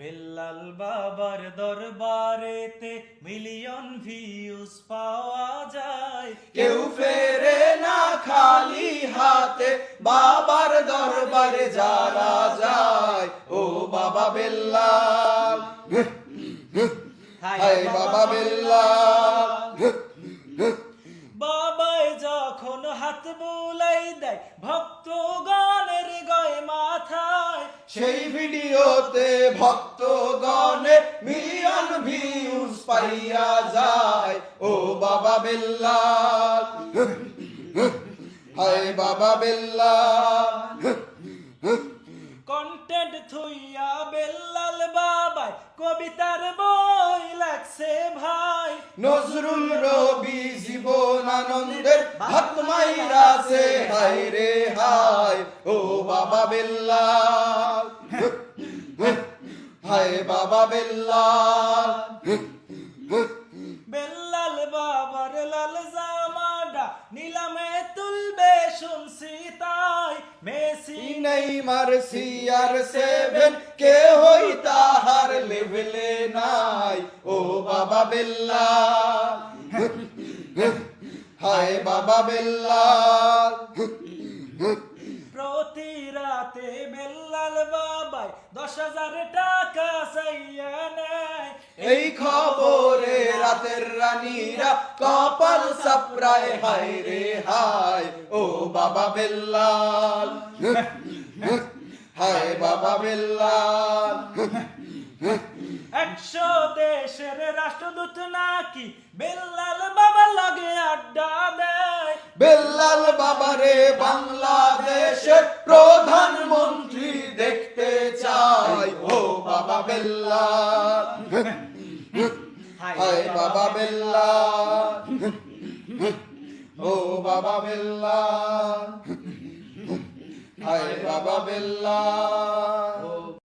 বেল্লাল বাবার দরবারেতে million views পাওয়া যায়। কেউ ফেরে না খালি হাতে বাবার দরবারে যারা যায় ও বাবা বেল্লাল। হায় বাবা বেল্লাল। বাবাই যখন হাত বুলাই দেয় মাথায় সেই ভিডিওতে ভক্তগণে মিলিয়ন ভিউজ পাইয়া যায়। ও বাবা বেল্লাল। হায় বাবা বেল্লাল। কন্টেন্ট থুইয়া বেল্লাল বাবাই কবিতার বই লাগছে ভাই। নজরুল রবি জীবন আনন্দের ভাত মাইরাছে। হায় রে হায় ও বাবা বেল্লাল। হায় বাবা বেল্লাল। বেল্লাল বাবার লাল জামাডা নিলামে তুলবে শুনছি তাই। মেসি নেই মারসি আর সেভেন কে হই তাহার লেভেলে নাই। ও বাবা বেল্লাল। হায় বাবা বেল্লাল। রাতে বেল্লাল বাবাই দশ হাজার টাকা চাইয়া নেয়। এই খবরে রাতের রানীরা কপাল সাপড়ায় হায় রে হায় ও বাবা বেল্লাল। হায় বাবা বেল্লাল। একশো দেশের রাষ্ট্রদূত নাকি বেল্লাল বাবার লগে আড্ডা দেয়। বেল্লাল বাবারে বাংলাদেশের প্রধানমন্ত্রী দেখতে চাই। ও বাবা বেল্লা। হায় বাবা বেল্লা। ও বাবা বেল্লা। হায় বাবা বেল্লাল